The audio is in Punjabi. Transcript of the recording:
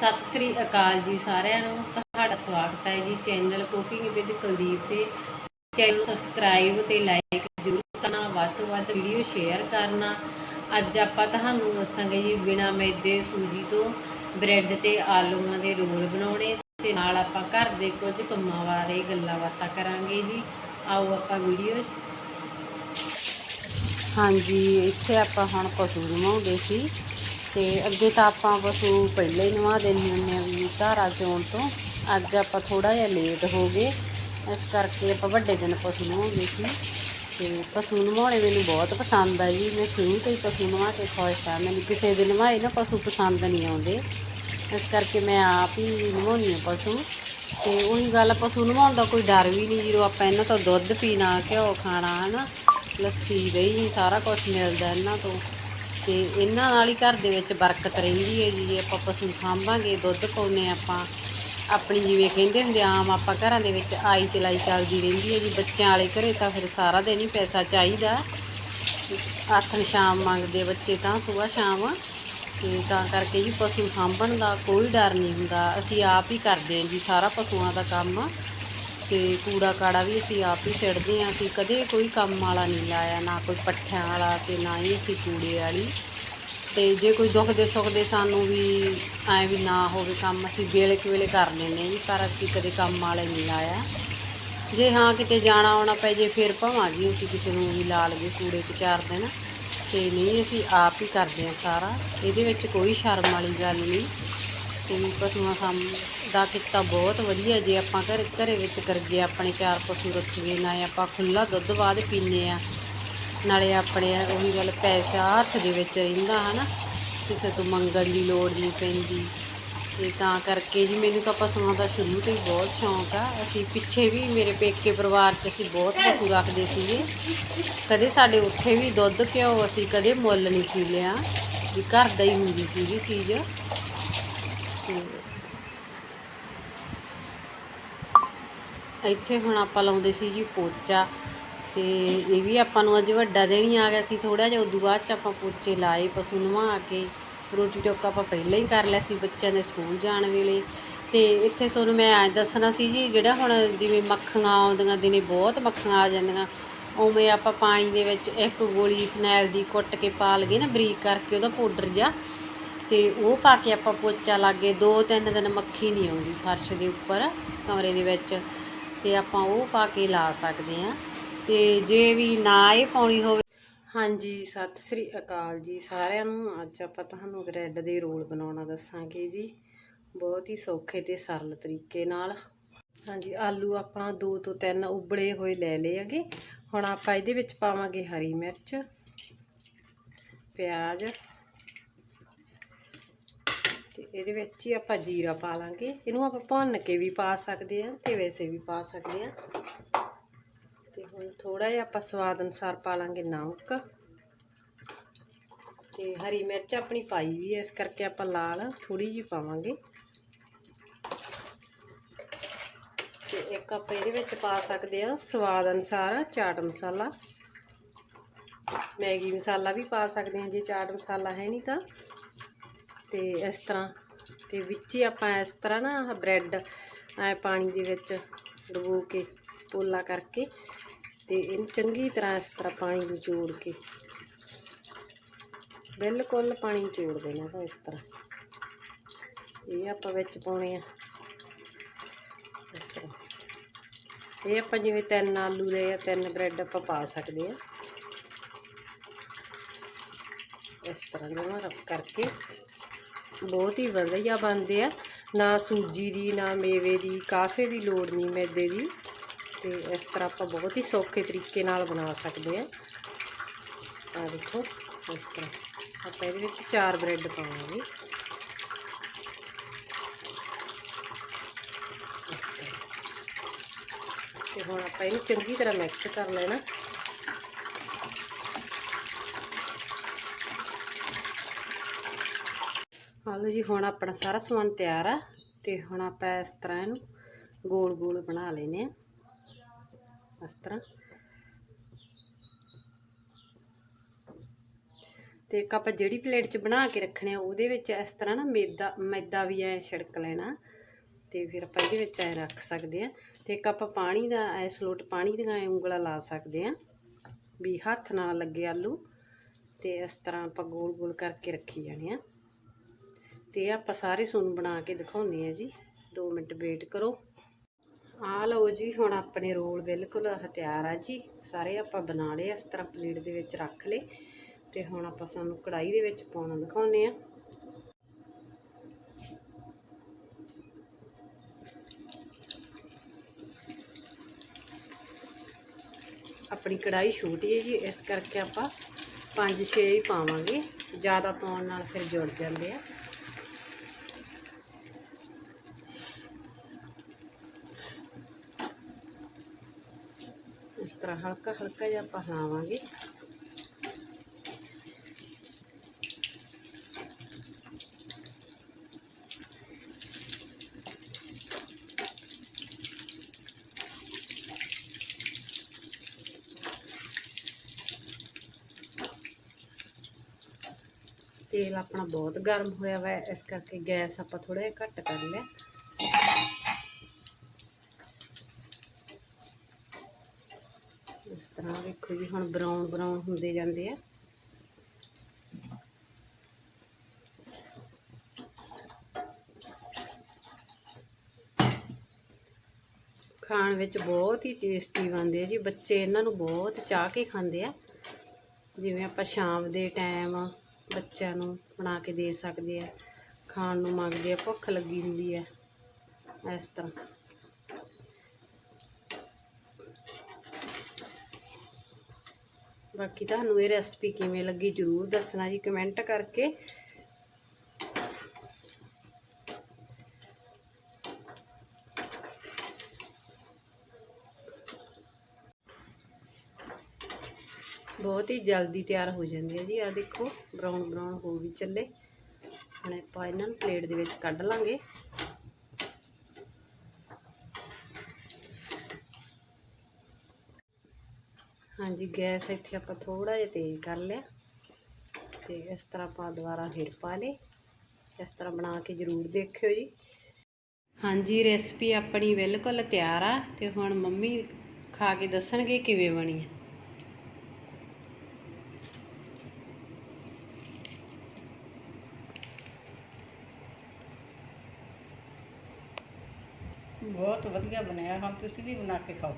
ਸਤਿ ਸ੍ਰੀ ਅਕਾਲ ਜੀ ਸਾਰਿਆਂ ਨੂੰ। ਤੁਹਾਡਾ ਸਵਾਗਤ ਹੈ ਜੀ ਚੈਨਲ ਕੁਕਿੰਗ ਵਿਦ ਕੁਲਦੀਪ ਤੇ। ਚੈਨਲ ਸਬਸਕ੍ਰਾਈਬ ਤੇ ਲਾਈਕ ਜ਼ਰੂਰ ਕਰਨਾ, ਵੱਧ ਤੋਂ ਵੱਧ ਵੀਡੀਓ ਸ਼ੇਅਰ ਕਰਨਾ। ਅੱਜ ਆਪਾਂ ਤੁਹਾਨੂੰ ਦੱਸਾਂਗੇ ਜੀ ਬਿਨਾ ਮੈਦੇ ਸੂਜੀ ਤੋਂ ਬ੍ਰੈਡ ਤੇ ਆਲੂਆਂ ਦੇ ਰੋਲ ਬਣਾਉਣੇ ਤੇ ਨਾਲ ਆਪਾਂ ਘਰ ਦੇ ਕੁਝ ਕੰਮਾਂ ਬਾਰੇ ਗੱਲਾਂ ਬਾਤਾਂ ਕਰਾਂਗੇ ਜੀ। ਆਓ ਆਪਾਂ ਵੀਡੀਓ ਹਾਂਜੀ, ਇੱਥੇ ਆਪਾਂ ਹੁਣ ਪਸ਼ੂ ਨਵਾਉਂਦੇ ਸੀ। ਤੇ ਅੱਗੇ ਤਾਂ ਆਪਾਂ ਪਸ਼ੂ ਪਹਿਲਾਂ ਹੀ ਨਵਾ ਦਿੰਦੇ ਹੁੰਦੇ ਆ ਵੀ ਧਾਰਾ ਚੋਣ ਤੋਂ। ਅੱਜ ਆਪਾਂ ਥੋੜਾ ਜਿਹਾ ਲੇਟ ਹੋ ਗਏ। ਇਸ ਕਰਕੇ ਆਪਾਂ ਵੱਡੇ ਦਿਨ ਪਸ਼ੂ ਨਵਾਉਂਦੇ ਸੀ। ਤੇ ਪਸ਼ੂ ਨਵਾਉਣੇ ਮੈਨੂੰ ਬਹੁਤ ਪਸੰਦ ਆ ਜੀ। ਮੈਂ ਸ਼ੁਰੂ ਤੋਂ ਹੀ ਪਸ਼ੂ ਨਵਾ ਕੇ ਖੁਸ਼ ਆ। ਮੈਨੂੰ ਕਿਸੇ ਦੇ ਨਵਾਏ ਨਾ ਪਸ਼ੂ ਪਸੰਦ ਨਹੀਂ ਆਉਂਦੇ। ਇਸ ਕਰਕੇ ਮੈਂ ਆਪ ਹੀ ਨਵਾਉਣੀ ਆ ਪਸ਼ੂ। ਤੇ ਉਹੀ ਗੱਲ, ਪਸ਼ੂ ਨਵਾਉਣ ਦਾ ਕੋਈ ਡਰ ਵੀ ਨਹੀਂ ਜਦੋਂ ਆਪਾਂ ਇਹਨਾਂ ਤੋਂ ਦੁੱਧ ਪੀਣਾ, ਘਿਓ ਖਾਣਾ, ਹਨਾ, ਲੱਸੀ, ਦਹੀਂ, ਸਾਰਾ ਕੁਝ ਮਿਲਦਾ ਇਹਨਾਂ ਤੋਂ। ਤੇ ਇਹਨਾਂ ਨਾਲ ਹੀ ਘਰ ਦੇ ਵਿੱਚ ਬਰਕਤ ਰਹਿੰਦੀ ਹੈ। ਜੀ ਜੇ ਆਪਾਂ ਪਸ਼ੂ ਸਾਂਭਾਂਗੇ, ਦੁੱਧ ਪਾਉਨੇ ਆਪਾਂ। ਆਪਣੀ ਜਿਵੇਂ ਕਹਿੰਦੇ ਹੁੰਦੇ ਆਮ ਆਪਾਂ ਘਰਾਂ ਦੇ ਵਿੱਚ ਆਈ ਚਲਾਈ ਚੱਲਦੀ ਰਹਿੰਦੀ ਹੈ ਜੀ ਬੱਚਿਆਂ ਵਾਲੇ ਘਰੇ ਤਾਂ ਫਿਰ ਸਾਰਾ ਦਿਨ ਹੀ ਪੈਸਾ ਚਾਹੀਦਾ। ਆਥਣ ਸ਼ਾਮ ਮੰਗਦੇ ਬੱਚੇ ਤਾਂ ਸਵੇਰ ਸ਼ਾਮ। ਤੇ ਤਾਂ ਕਰਕੇ ਜੀ ਪਸ਼ੂ ਸਾਂਭਣ ਦਾ ਕੋਈ ਡਰ ਨਹੀਂ ਹੁੰਦਾ। ਅਸੀਂ ਆਪ ਹੀ ਕਰਦੇ ਹਾਂ ਜੀ ਸਾਰਾ ਪਸ਼ੂਆਂ ਦਾ ਕੰਮ। ਤੇ ਕੂੜਾ ਕਾੜਾ ਵੀ ਅਸੀਂ ਆਪ ਹੀ ਸਿੱਟਦੇ ਹਾਂ। ਅਸੀਂ ਕਦੇ ਕੋਈ ਕੰਮ ਵਾਲਾ ਨਹੀਂ ਲਾਇਆ, ਨਾ ਕੋਈ ਪੱਠਿਆਂ ਵਾਲਾ ਤੇ ਨਾ ਹੀ ਅਸੀਂ ਕੂੜੇ ਵਾਲੀ। ਤੇ ਜੇ ਕੋਈ ਦੁੱਖ ਦੇ ਸੁੱਖ ਦੇ ਸਾਨੂੰ ਵੀ ਐ ਵੀ ਨਾ ਹੋਵੇ ਕੰਮ, ਅਸੀਂ ਵੇਲੇ ਕੁ ਵੇਲੇ ਕਰ ਲੈਂਦੇ ਜੀ, ਪਰ ਅਸੀਂ ਕਦੇ ਕੰਮ ਵਾਲੇ ਨਹੀਂ ਲਾਇਆ। ਜੇ ਹਾਂ ਕਿਤੇ ਜਾਣਾ ਆਉਣਾ ਪੈ ਜੇ, ਫਿਰ ਭਾਵਾਂਗੇ ਅਸੀਂ ਕਿਸੇ ਨੂੰ ਵੀ ਲਾ ਲਈਏ ਕੂੜੇ ਕੁ ਚਾਰ ਦਿਨ। ਤੇ ਨਹੀਂ, ਅਸੀਂ ਆਪ ਹੀ ਕਰਦੇ ਹਾਂ ਸਾਰਾ। ਇਹਦੇ ਵਿੱਚ ਕੋਈ ਸ਼ਰਮ ਵਾਲੀ ਗੱਲ ਨਹੀਂ। ਤੇ ਪਸ਼ੂਆਂ ਸਾਂਭ ਦਾ ਕਿੱਤਾ ਬਹੁਤ ਵਧੀਆ ਜੇ ਆਪਾਂ ਘਰ, ਘਰੇ ਵਿੱਚ ਕਰਗੇ ਆਪਣੇ ਚਾਰ ਪਸ਼ੂ ਰੱਖੀਏ ਨਾ ਆਪਾਂ ਖੁੱਲਾ ਦੁੱਧ ਬਾਅਦ ਪੀਂਦੇ ਆ ਨਾਲੇ ਆਪਣੇ ਉਹੀ ਗੱਲ, ਪੈਸਾ ਹੱਥ ਦੇ ਵਿੱਚ ਰਹਿੰਦਾ, ਹਨਾ? ਕਿਸੇ ਤੋਂ ਮੰਗਣ ਦੀ ਲੋੜ ਨਹੀਂ ਪੈਂਦੀ। ਤੇ ਤਾਂ ਕਰਕੇ ਜੀ ਮੈਨੂੰ ਤਾਂ ਪਸ਼ੂਆਂ ਦਾ ਸ਼ੁਰੂ ਤੋਂ ਹੀ ਬਹੁਤ ਸ਼ੌਂਕ ਆ। ਅਸੀਂ ਪਿੱਛੇ ਵੀ ਮੇਰੇ ਪੇਕੇ ਪਰਿਵਾਰ 'ਚ ਅਸੀਂ ਬਹੁਤ ਪਸ਼ੂ ਰੱਖਦੇ ਸੀਗੇ। ਕਦੇ ਸਾਡੇ ਉੱਥੇ ਵੀ ਦੁੱਧ ਘਿਓ ਅਸੀਂ ਕਦੇ ਮੁੱਲ ਨਹੀਂ ਸੀ ਲਿਆ। ਵੀ ਘਰ ਦਾ ਹੀ ਹੁੰਦੀ ਸੀਗੀ ਚੀਜ਼। ਤੇ ਇੱਥੇ ਹੁਣ ਆਪਾਂ ਲਾਉਂਦੇ ਸੀ ਜੀ ਪੋਚਾ ਤੇ ਇਹ ਵੀ ਆਪਾਂ ਨੂੰ ਅੱਜ ਵੱਡਾ ਦਿਨ ਹੀ ਆ ਗਿਆ ਸੀ ਥੋੜਾ ਜਿਹਾ, ਉਦੋਂ ਬਾਅਦ ਚ ਆਪਾਂ ਪੋਚੇ ਲਾਏ, ਪਸ਼ੂ ਨਵਾ ਕੇ, ਰੋਟੀ ਟੋਕਾ ਆਪਾਂ ਪਹਿਲਾਂ ਹੀ ਕਰ ਲਿਆ ਸੀ ਬੱਚਿਆਂ ਦੇ ਸਕੂਲ ਜਾਣ ਵੇਲੇ। ਤੇ ਇੱਥੇ ਤੁਹਾਨੂੰ ਮੈਂ ਐਂ ਦੱਸਣਾ ਸੀ ਜੀ, ਜਿਹੜਾ ਹੁਣ ਜਿਵੇਂ ਮੱਖੀਆਂ ਆਉਂਦੀਆਂ, ਦਿਨੇ ਬਹੁਤ ਮੱਖੀਆਂ ਆ ਜਾਂਦੀਆਂ, ਉਵੇਂ ਆਪਾਂ ਪਾਣੀ ਦੇ ਵਿੱਚ ਇੱਕ ਗੋਲੀ ਫਨੈਲ ਦੀ ਕੁੱਟ ਕੇ ਪਾ ਲਈਏ ਨਾ ਬਰੀਕ ਕਰਕੇ, ਉਹਦਾ ਪਾਊਡਰ ਜਿਹਾ ਤੇ ਉਹ ਪਾ ਕੇ ਆਪਾਂ ਪੋਚਾ ਲਾਗੇ ਦੋ ਤਿੰਨ ਦਿਨ ਮੱਖੀ ਨਹੀਂ ਆਉਂਦੀ ਫਰਸ਼ ਦੇ ਉੱਪਰ, ਕਮਰੇ ਦੇ ਵਿੱਚ। ਤੇ ਆਪਾਂ ਉਹ ਪਾ ਕੇ ਲਾ ਸਕਦੇ ਆ ਤੇ ਜੇ ਵੀ ਨਾ ਇਹ ਪਾਉਣੀ ਹੋਵੇ। ਹਾਂਜੀ, ਸਤਿ ਸ੍ਰੀ ਅਕਾਲ ਜੀ ਸਾਰਿਆਂ ਨੂੰ। ਅੱਜ ਆਪਾਂ ਤੁਹਾਨੂੰ ਬ੍ਰੈਡ ਦੇ ਰੋਲ ਬਣਾਉਣਾ ਦੱਸਾਂਗੇ ਜੀ। ਬਹੁਤ ਹੀ ਸੌਖੇ ਤੇ ਸਰਲ ਤਰੀਕੇ ਨਾਲ। ਹਾਂਜੀ, ਆਲੂ ਆਪਾਂ ਦੋ ਤੋਂ ਤਿੰਨ ਉਬਲੇ ਹੋਏ ਲੈ ਲਏ ਹੈਗੇ। ਹੁਣ ਆਪਾਂ ਇਹਦੇ ਵਿੱਚ ਪਾਵਾਂਗੇ ਹਰੀ ਮਿਰਚ, ਪਿਆਜ਼ ਇਹਦੇ ਵਿੱਚ ਹੀ ਆਪਾਂ ਜੀਰਾ ਪਾ ਲਾਂਗੇ। ਇਹਨੂੰ ਆਪਾਂ ਭੁੰਨ ਕੇ ਵੀ ਪਾ ਸਕਦੇ ਹਾਂ ਤੇ ਵੈਸੇ ਵੀ ਪਾ ਸਕਦੇ ਹਾਂ। ਤੇ ਹੁਣ ਥੋੜਾ ਜਿਹਾ ਆਪਾਂ ਸਵਾਦ ਅਨੁਸਾਰ ਪਾ ਲਾਂਗੇ ਨਮਕ। ਤੇ ਹਰੀ ਮਿਰਚ ਆਪਣੀ ਪਾਈ ਵੀ ਹੈ, ਇਸ ਕਰਕੇ ਆਪਾਂ ਲਾਲ ਥੋੜੀ ਜਿਹੀ ਪਾਵਾਂਗੇ। ਤੇ ਇੱਕ ਆਪਾਂ ਇਹਦੇ ਵਿੱਚ ਪਾ ਸਕਦੇ ਹਾਂ ਸਵਾਦ ਅਨੁਸਾਰ ਚਾਟ ਮਸਾਲਾ। ਮੈਗੀ ਮਸਾਲਾ ਵੀ ਪਾ ਸਕਦੇ ਹਾਂ, ਜੇ ਚਾਟ ਮਸਾਲਾ ਹੈ ਨਹੀਂ ਤਾਂ। ਤੇ ਇਸ ਤਰ੍ਹਾਂ, ਤੇ ਵਿੱਚ ਹੀ ਆਪਾਂ ਇਸ ਤਰ੍ਹਾਂ ਨਾ ਬ੍ਰੈਡ ਐ ਪਾਣੀ ਦੇ ਵਿੱਚ ਡੁਬੋ ਕੇ, ਪੋਲਾ ਕਰਕੇ ਤੇ ਇਹਨੂੰ ਚੰਗੀ ਤਰ੍ਹਾਂ ਇਸ ਤਰ੍ਹਾਂ ਪਾਣੀ ਨੂੰ ਜੋੜ ਕੇ। ਬਿਲਕੁਲ ਪਾਣੀ ਨਿਚੋੜ ਦੇਣਾ ਤਾਂ ਇਸ ਤਰ੍ਹਾਂ। ਇਹ ਆਪਾਂ ਵਿੱਚ ਪਾਉਣੇ ਆ। ਇਸ ਤਰ੍ਹਾਂ। ਇਹ ਆਪਾਂ ਜਿਵੇਂ ਤਿੰਨ ਆਲੂ ਦੇ ਆ ਤਿੰਨ ਬ੍ਰੈਡ ਆਪਾਂ ਪਾ ਸਕਦੇ ਆ। ਇਸ ਤਰ੍ਹਾਂ ਜਮਾ ਰੱਖ ਕਰਕੇ। ਬਹੁਤ ਹੀ ਵਧੀਆ ਬਣਦੇ ਆ। ਨਾ ਸੂਜੀ ਦੀ, ਨਾ ਮੇਵੇ ਦੀ, ਕਾਸੇ ਦੀ ਲੋੜ ਨਹੀਂ ਮੈਦੇ ਦੀ। ਤੇ ਇਸ ਤਰ੍ਹਾਂ ਆਪਾਂ ਬਹੁਤ ਹੀ ਸੌਖੇ ਤਰੀਕੇ ਨਾਲ ਬਣਾ ਸਕਦੇ ਆ। ਆ ਦੇਖੋ, ਇਸ ਤਰ੍ਹਾਂ। ਆਪਾਂ ਇਹਦੇ ਵਿੱਚ ਚਾਰ ਬ੍ਰੈਡ ਪਾਵਾਂਗੇ। ਇਸ ਤੇ ਹੁਣ ਆਪਾਂ ਇਹਨੂੰ ਚੰਗੀ ਤਰ੍ਹਾਂ ਮਿਕਸ ਕਰ ਲੈਣਾ। ਹਾਲੋ ਜੀ, ਹੁਣ ਆਪਣਾ ਸਾਰਾ ਸਮਾਨ ਤਿਆਰ ਆ ਤੇ ਹੁਣ ਆਪਾਂ ਇਸ ਤਰ੍ਹਾਂ ਇਹਨੂੰ ਗੋਲ ਗੋਲ ਬਣਾ ਲੈਨੇ ਆ। ਇਸ ਤਰ੍ਹਾਂ। ਤੇ ਇੱਕ ਆਪਾਂ ਜਿਹੜੀ ਪਲੇਟ 'ਚ ਬਣਾ ਕੇ ਰੱਖਣੇ ਆ, ਉਹਦੇ ਵਿੱਚ ਇਸ ਤਰ੍ਹਾਂ ਨਾ ਮੈਦਾ ਮੈਦਾ ਵੀ ਐ ਛਿੜਕ ਲੈਣਾ ਤੇ ਫਿਰ ਆਪਾਂ ਇਹਦੇ ਵਿੱਚ ਐ ਰੱਖ ਸਕਦੇ ਆ। ਤੇ ਇੱਕ ਆਪਾਂ ਪਾਣੀ ਦਾ ਐ ਸਲੋਟ ਪਾਣੀ ਦੀਆਂ ਐਂ ਉਂਗਲਾਂ ਲਾ ਸਕਦੇ ਆ ਵੀ ਹੱਥ ਨਾਲ ਲੱਗੇ ਆਲੂ ਤੇ ਇਸ ਤਰ੍ਹਾਂ ਆਪਾਂ ਗੋਲ ਗੋਲ ਕਰਕੇ ਰੱਖੀ ਜਾਣੇ ਆ। ਤੇ ਆਪਾਂ ਸਾਰੇ ਤੁਹਾਨੂੰ ਬਣਾ ਕੇ ਦਿਖਾਉਂਦੇ ਆ ਜੀ। 2 ਮਿੰਟ ਵੇਟ ਕਰੋ। ਆ ਲਓ ਜੀ, ਹੁਣ ਆਪਣੇ ਰੋਲ ਬਿਲਕੁਲ ਹਥਿਆਰ ਆ ਜੀ। ਸਾਰੇ ਆਪਾਂ ਬਣਾ ਲਏ ਇਸ ਤਰ੍ਹਾਂ ਪਲੇਟ ਦੇ ਵਿੱਚ ਰੱਖ ਲਏ। ਤੇ ਹੁਣ ਆਪਾਂ ਸਾਨੂੰ ਕੜਾਈ ਦੇ ਵਿੱਚ ਪਾਉਣਾ ਦਿਖਾਉਂਦੇ ਆ ਆਪਣੀ ਕੜਾਈ ਛੋਟੀ ਹੈ ਜੀ, ਇਸ ਕਰਕੇ ਆਪਾਂ 5-6 ਹੀ ਪਾਵਾਂਗੇ। ਜ਼ਿਆਦਾ ਪਾਉਣ ਨਾਲ ਫਿਰ ਜੁੜ ਜਾਂਦੇ ਆ। ਇਸ ਤਰ੍ਹਾਂ ਹਲਕਾ ਹਲਕਾ ਜਿਹਾ ਆਪਾਂ ਹਿਲਾਵਾਂਗੇ ਤੇਲ ਆਪਣਾ ਬਹੁਤ ਗਰਮ ਹੋਇਆ ਵਾ ਇਸ ਕਰਕੇ ਗੈਸ ਆਪਾਂ ਥੋੜਾ ਜਿਹਾ ਘੱਟ ਕਰ ਲਿਆ ਇਸ ਤਰ੍ਹਾਂ ਵੇਖੋ ਜੀ, ਹੁਣ ਬਰਾਊਨ ਬਰਾਊਨ ਹੁੰਦੇ ਜਾਂਦੇ ਆ। ਖਾਣ ਵਿੱਚ ਬਹੁਤ ਹੀ ਟੇਸਟੀ ਬਣਦੇ ਆ ਜੀ। ਬੱਚੇ ਇਹਨਾਂ ਨੂੰ ਬਹੁਤ ਚਾਹ ਕੇ ਖਾਂਦੇ ਆ। ਜਿਵੇਂ ਆਪਾਂ ਸ਼ਾਮ ਦੇ ਟਾਈਮ ਬੱਚਿਆਂ ਨੂੰ ਬਣਾ ਕੇ ਦੇ ਸਕਦੇ ਆ। ਖਾਣ ਨੂੰ ਮੰਗਦੇ ਆ, ਭੁੱਖ ਲੱਗੀ ਹੁੰਦੀ ਆ। ਇਸ ਤਰ੍ਹਾਂ। ਬਾਕੀ ਤੁਹਾਨੂੰ ਇਹ ਰੈਸਪੀ ਕਿਵੇਂ ਲੱਗੀ ਜਰੂਰ ਦੱਸਣਾ ਜੀ ਕਮੈਂਟ ਕਰਕੇ। ਬਹੁਤ ਹੀ ਜਲਦੀ ਤਿਆਰ ਹੋ ਜਾਂਦੀ ਹੈ ਜੀ ਆ ਦੇਖੋ ਬਰਾਊਨ ਬਰਾਊਨ ਹੋ ਵੀ ਚੱਲੇ। ਹੁਣ ਆਪਾਂ ਇਹਨਾਂ ਨੂੰ ਪਲੇਟ ਦੇ ਵਿੱਚ ਕੱਢ ਲਾਂਗੇ। ਹਾਂਜੀ, ਗੈਸ ਇੱਥੇ ਆਪਾਂ ਥੋੜਾ ਜਿਹਾ ਤੇਜ਼ ਕਰ ਲਿਆ ਤੇ ਇਸ ਤਰ੍ਹਾਂ ਆਪਾਂ ਦੁਬਾਰਾ ਹਿਰ ਪਾ ਲੇ ਇਸ ਤਰ੍ਹਾਂ ਬਣਾ ਕੇ ਜ਼ਰੂਰ ਦੇਖਿਓ ਜੀ। ਹਾਂਜੀ, ਰੈਸਪੀ ਆਪਣੀ ਬਿਲਕੁਲ ਤਿਆਰ ਆ ਤੇ ਹੁਣ ਮੰਮੀ ਖਾ ਕੇ ਦੱਸਣਗੇ ਕਿਵੇਂ ਬਣੀ ਹੈ ਬਹੁਤ ਵਧੀਆ ਬਣਿਆ, ਹੁਣ ਤੁਸੀਂ ਵੀ ਬਣਾ ਕੇ ਖਾਓ।